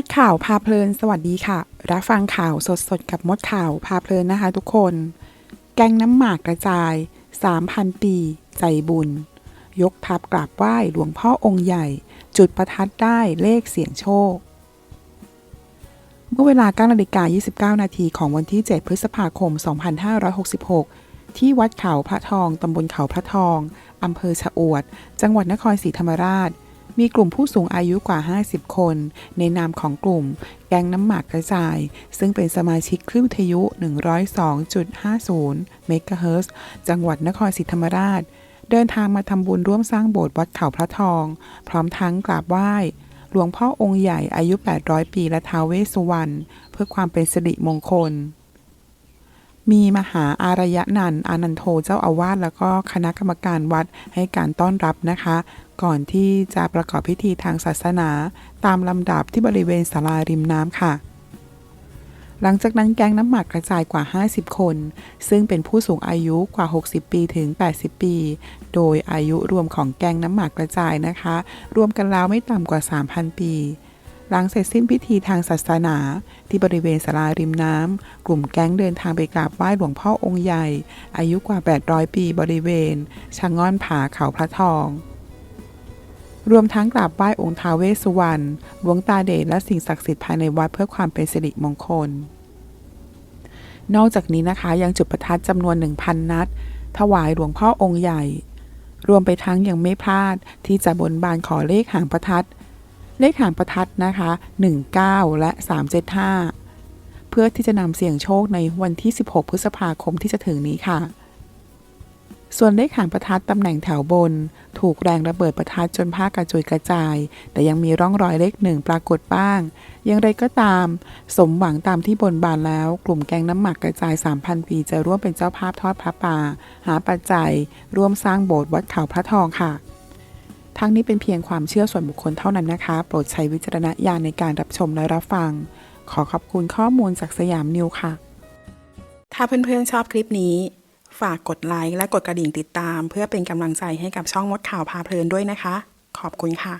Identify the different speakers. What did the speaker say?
Speaker 1: ดข่าวพาเพลินสวัสดีค่ะ รับฟังข่าวสดๆกับมดข่าวพาเพลินนะคะทุกคน แกงน้ำหมากกระจาย 3,000 ปี ใจบุญ ยกทัพกราบไหว้หลวงพ่อองค์ใหญ่ จุดประทัดได้เลขเสี่ยงโชค เมื่อเวลา9นาฬิกา29 นาทีของวันที่ 7 พฤษภาคม 2566 ที่วัดเขาพระทองตำบลเขาพระทองอำเภอชะอวด จังหวัดนครศรีธรรมราช มีกลุ่มผู้สูงอายุกว่า 50 คน ในนามของกลุ่ม แกงน้ำหมากกระจาย ซึ่งเป็นสมาชิกคลื่นวิทยุ 102.50 เมกะเฮิรตซ์จังหวัดนครศรีธรรมราช เดินทางมาทำบุญร่วมสร้างโบสถ์วัดเขาพระทอง พร้อมทั้งกราบไหว้หลวงพ่อองค์ใหญ่อายุ 800 ปีและท้าวเวสสุวรรณเพื่อความเป็นสิริมงคล มีมหาอารยนันอานันโทเจ้าอาวาสแล้วก็คณะกรรมการวัดให้การต้อนรับนะคะ ก่อนที่จะประกอบพิธีทางศาสนา ตามลำดับที่บริเวณศาลาริมน้ำค่ะ หลังจากนั้นแก๊งน้ำหมากกระจายกว่า 50 คน ซึ่งเป็นผู้สูงอายุกว่า 60 ปีถึง 80 ปี โดยอายุรวมของแก๊งน้ำหมากกระจายนะคะ รวมกันแล้วไม่ต่ำกว่า 3,000 ปี หลังเสร็จสิ้นพิธีทางศาสนา ที่บริเวณศาลาริมน้ำ กลุ่มแก๊งเดินทางไปกราบไหว้หลวงพ่อองค์ใหญ่ อายุกว่า 800 ปีบริเวณชะง่อนผาเขาพระทอง รวมทั้งกราบไหว้องค์ท้าวเวสสุวรรณหลวงตาเดชและสิ่งศักดิ์สิทธิ์ภายในวัดเพื่อความเป็นสิริมงคล นอกจากนี้นะคะยังจุดประทัดจำนวน 1,000 นัด ถวายหลวงพ่อองค์ใหญ่รวมไปทั้งยังไม่พลาดที่จะบนบานขอเลขหางประทัด เลขหางประทัดนะคะ 19 และ 375 เพื่อที่จะนำเสี่ยงโชคในวันที่ 16 พฤษภาคมที่จะถึงนี้ค่ะ ส่วนเลขหางประทัดตำแหน่งแถวบน ถูกแรงระเบิดประทัดจนผ้ากระจุยกระจาย แต่ยังมีร่องรอยเลขหนึ่งปรากฏบ้าง อย่างไรก็ตาม สมหวังตามที่บนบานแล้ว กลุ่มแกงน้ำหมักกระจาย 3,000 ปีจะร่วมเป็นเจ้าภาพทอดพระป่า หาปัจจัย ร่วมสร้างโบสถ์วัดเขาพระทองค่ะ ทั้งนี้เป็นเพียงความเชื่อส่วนบุคคลเท่านั้นนะคะ โปรดใช้วิจารณญาณในการรับชมและรับฟัง ขอขอบคุณข้อมูลจากสยามนิวค่ะ ถ้าเพื่อนๆชอบคลิปนี้ ฝากกดไลค์และกดกระดิ่งติดตาม เพื่อเป็นกำลังใจให้กับช่องมดข่าวพาเพลินด้วยนะคะ ขอบคุณค่ะ